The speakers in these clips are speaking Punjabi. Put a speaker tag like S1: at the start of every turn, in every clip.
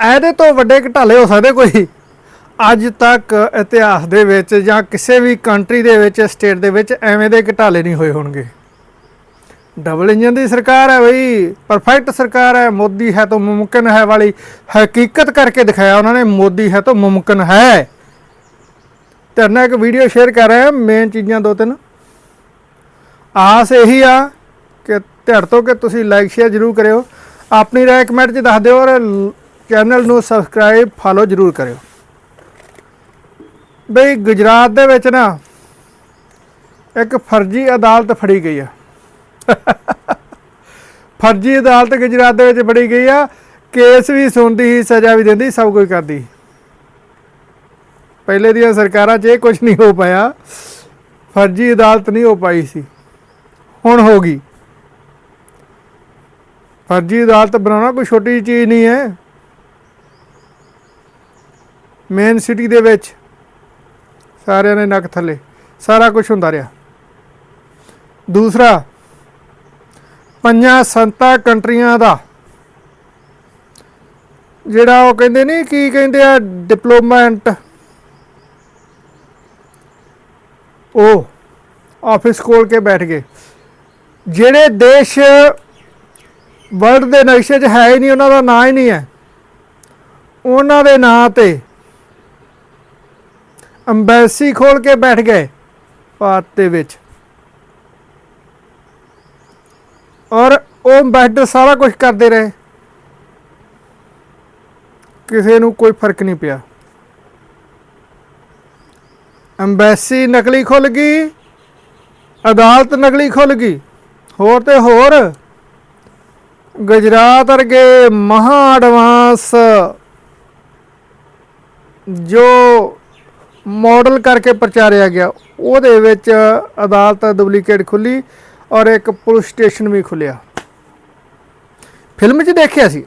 S1: ਇਹਦੇ ਤੋਂ ਵੱਡੇ ਘਟਾਲੇ ਹੋ ਸਕਦੇ ਕੋਈ? ਅੱਜ ਤੱਕ ਇਤਿਹਾਸ ਦੇ ਵਿੱਚ ਜਾਂ ਕਿਸੇ ਵੀ ਕੰਟਰੀ ਦੇ ਵਿੱਚ ਸਟੇਟ ਦੇ ਵਿੱਚ ਐਵੇਂ ਦੇ ਘਟਾਲੇ ਨਹੀਂ ਹੋਏ ਹੋਣਗੇ। ਡਬਲ ਇੰਜਨ ਦੀ ਸਰਕਾਰ ਹੈ ਬਈ ਪਰਫੈਕਟ ਸਰਕਾਰ ਹੈ, ਮੋਦੀ ਹੈ ਤਾਂ ਮੁਮਕਿਨ ਹੈ ਵਾਲੀ। ਹਕੀਕਤ ਕਰਕੇ ਦਿਖਾਇਆ ਉਹਨਾਂ ਨੇ, ਮੋਦੀ ਹੈ ਤਾਂ ਮੁਮਕਿਨ ਹੈ। ਤੇਰੇ ਨਾਲ ਇੱਕ ਵੀਡੀਓ ਸ਼ੇਅਰ ਕਰ ਰਿਹਾ ਮੇਨ ਚੀਜ਼ਾਂ ਦੋ ਤਿੰਨ। ਆਸ ਇਹੀ ਆ ਕਿ ਧੜ ਤੋਂ ਕਿ ਤੁਸੀਂ ਲਾਈਕ ਸ਼ੇਅਰ ਜ਼ਰੂਰ ਕਰਿਓ। ਆਪਣੀ ਰਾਏ ਕਮੈਂਟ 'ਚ ਦੱਸ ਦਿਓ ਔਰ ਚੈਨਲ ਨੂੰ ਸਬਸਕ੍ਰਾਈਬ ਫਾਲੋ ਜ਼ਰੂਰ ਕਰਿਓ। ਬਈ ਗੁਜਰਾਤ ਦੇ ਵਿੱਚ ਨਾ ਇੱਕ ਫਰਜ਼ੀ ਅਦਾਲਤ ਫੜੀ ਗਈ ਆ। ਫਰਜ਼ੀ ਅਦਾਲਤ ਗੁਜਰਾਤ ਦੇ ਵਿੱਚ ਫੜੀ ਗਈ ਆ। ਕੇਸ ਵੀ ਸੁਣਦੀ ਸੀ, ਸਜ਼ਾ ਵੀ ਦਿੰਦੀ, ਸਭ ਕੁਝ ਕਰਦੀ। ਪਹਿਲੇ ਦੀਆਂ ਸਰਕਾਰਾਂ 'ਚ ਇਹ ਕੁਝ ਨਹੀਂ ਹੋ ਪਾਇਆ। ਫਰਜ਼ੀ ਅਦਾਲਤ ਨਹੀਂ ਹੋ ਪਾਈ ਸੀ। ਹੁਣ ਹੋ ਗਈ। ਫਰਜ਼ੀ ਅਦਾਲਤ ਬਣਾਉਣਾ ਕੋਈ ਛੋਟੀ ਚੀਜ਼ ਨਹੀਂ ਹੈ। ਮੇਨ ਸਿਟੀ ਦੇ ਵਿੱਚ ਸਾਰਿਆਂ ਨੇ ਨੱਕ ਥੱਲੇ, ਸਾਰਾ ਕੁਝ ਹੁੰਦਾ ਰਿਹਾ। ਦੂਸਰਾ, ਪੰਜਾਂ ਸੰਤਾ ਕੰਟਰੀਆਂ ਦਾ, ਜਿਹੜਾ ਉਹ ਕਹਿੰਦੇ ਨਹੀਂ ਕੀ ਕਹਿੰਦੇ ਆ ਡਿਪਲੋਮੈਂਟ ਉਹ ਆਫਿਸ ਖੋਲ ਕੇ ਬੈਠ ਗਏ। ਜਿਹੜੇ ਦੇਸ਼ ਵਰਲਡ ਦੇ ਨਕਸ਼ੇ 'ਚ ਹੈ ਹੀ ਨਹੀਂ, ਉਹਨਾਂ ਦਾ ਨਾਂ ਹੀ ਨਹੀਂ ਹੈ। ਉਹਨਾਂ ਦੇ ਨਾਂ ਤੇ ਅੰਬੈਸੀ ਖੋਲ ਕੇ ਬੈਠ ਗਏ ਭਾਰਤ ਦੇ ਵਿੱਚ। ਔਰ ਉਹ ਅੰਬੈਸਡਰ ਸਾਰਾ ਕੁਝ ਕਰਦੇ ਰਹੇ। ਕਿਸੇ ਨੂੰ ਕੋਈ ਫ਼ਰਕ ਨਹੀਂ ਪਿਆ। ਅੰਬੈਸੀ ਨਕਲੀ ਖੁੱਲ ਗਈ, ਅਦਾਲਤ ਨਕਲੀ ਖੁੱਲ ਗਈ, ਹੋਰ ਤੇ ਹੋਰ। ਗੁਜਰਾਤ ਵਰਗੇ ਮਹਾ ਐਡਵਾਂਸ ਜੋ ਮਾਡਲ ਕਰਕੇ ਪ੍ਰਚਾਰਿਆ ਗਿਆ। ਉਹਦੇ ਵਿੱਚ ਅਦਾਲਤ ਡੁਪਲੀਕੇਟ ਖੁੱਲੀ ਔਰ ਇੱਕ ਪੁਲਿਸ ਸਟੇਸ਼ਨ ਵੀ ਖੁੱਲਿਆ। ਫਿਲਮ 'ਚ ਦੇਖਿਆ ਸੀ।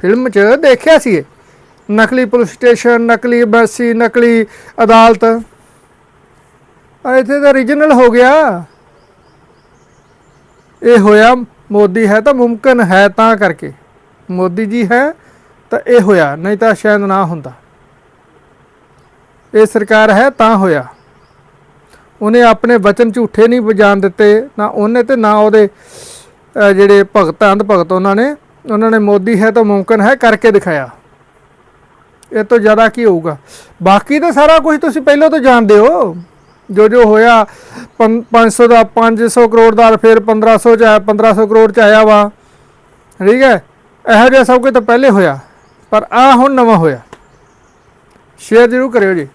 S1: ਫਿਲਮ 'ਚ ਦੇਖਿਆ ਸੀ। ਇਹ। ਨਕਲੀ ਪੁਲਿਸ ਸਟੇਸ਼ਨ, ਨਕਲੀ ਐਮਬੈਸੀ, ਨਕਲੀ ਅਦਾਲਤ। ਇੱਥੇ ਤਾਂ ਰੀਜਨਲ ਹੋ ਗਿਆ। ਇਹ ਹੋਇਆ, ਮੋਦੀ ਹੈ ਤਾਂ ਮੁਮਕਿਨ ਹੈ ਤਾਂ ਕਰਕੇ। ਮੋਦੀ ਜੀ ਹੈ ਤਾਂ ਇਹ ਹੋਇਆ, ਨਹੀਂ ਤਾਂ ਸ਼ਾਇਦ ਨਾ ਹੁੰਦਾ। ਇਹ ਸਰਕਾਰ ਹੈ ਤਾਂ ਹੋਇਆ। ਉਹਨੇ ਆਪਣੇ ਵਚਨ ਝੂਠੇ ਨਹੀਂ ਬਜਾਣ ਦਿੱਤੇ, ਨਾ ਉਹਨੇ ਤੇ ਨਾ ਉਹਦੇ ਜਿਹੜੇ ਭਗਤ ਅੰਧ ਭਗਤ ਉਹਨਾਂ ਨੇ ਉਹਨਾਂ ਨੇ ਮੋਦੀ ਹੈ ਤਾਂ ਮੁਮਕਿਨ ਹੈ ਕਰਕੇ ਦਿਖਾਇਆ। ਇਹ ਤੋਂ ਜ਼ਿਆਦਾ ਕੀ ਹੋਊਗਾ? ਬਾਕੀ ਤਾਂ ਸਾਰਾ ਕੁਝ ਤੁਸੀਂ ਪਹਿਲਾਂ ਤੋਂ ਜਾਣਦੇ ਹੋ। ਜੋ ਜੋ ਹੋਇਆ ਪੰ- 500 ਦਾ 500 ਕਰੋੜ ਦਾ, ਫਿਰ 1500 ਚ ਆਇਆ 1500 ਕਰੋੜ ਚ ਆਇਆ ਵਾ। ਠੀਕ ਹੈ? ਇਹੋ ਜਿਹਾ ਸਭ ਕੁਝ ਤਾਂ ਪਹਿਲੇ ਹੋਇਆ। ਪਰ ਆ ਹੁਣ ਨਵਾਂ ਹੋਇਆ। ਸ਼ੇਅਰ ਜ਼ਰੂਰ ਕਰਿਓ ਜੀ।